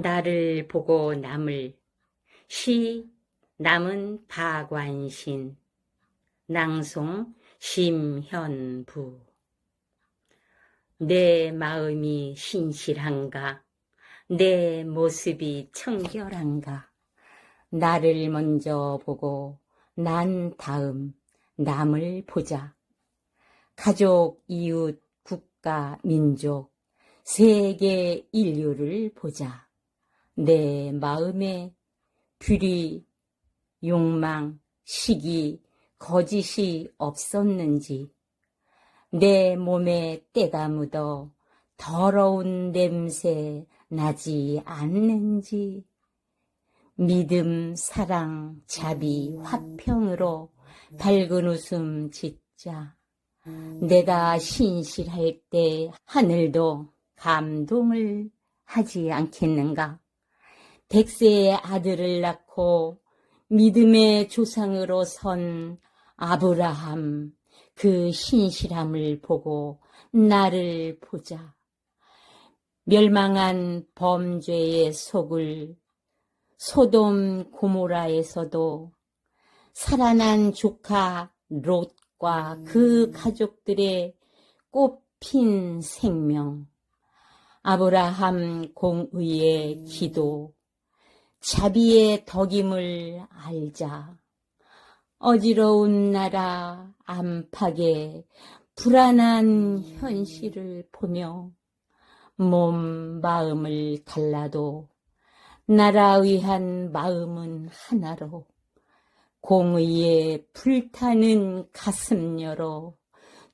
나를 보고 남을. 시 남은 박완신. 낭송 심현부. 내 마음이 신실한가? 내 모습이 청결한가? 나를 먼저 보고 난 다음 남을 보자. 가족, 이웃, 국가, 민족, 세계 인류를 보자. 내 마음에 불의, 욕망, 시기, 거짓이 없었는지, 내 몸에 때가 묻어 더러운 냄새 나지 않는지, 믿음, 사랑, 자비, 화평으로 밝은 웃음 짓자. 내가 신실할 때 하늘도 감동을 하지 않겠는가? 백세의 아들을 낳고 믿음의 조상으로 선 아브라함 그 신실함을 보고 나를 보자. 멸망한 범죄의 속을 소돔 고모라에서도 살아난 조카 롯과 그 가족들의 꽃핀 생명, 아브라함 공의의 기도, 자비의 덕임을 알자. 어지러운 나라 안팎의 불안한 현실을 보며 몸, 마음을 달라도 나라 위한 마음은 하나로 공의에 불타는 가슴 열어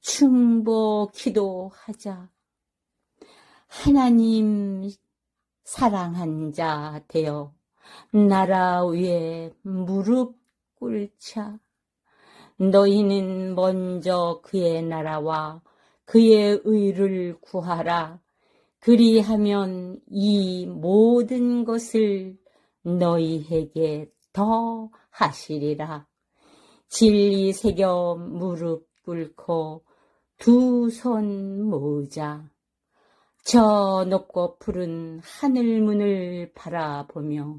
충보 기도하자. 하나님 사랑한 자 되어 나라 위에 무릎 꿇자. 너희는 먼저 그의 나라와 그의 의를 구하라. 그리하면 이 모든 것을 너희에게 더 하시리라. 진리 새겨 무릎 꿇고 두 손 모으자. 저 높고 푸른 하늘 문을 바라보며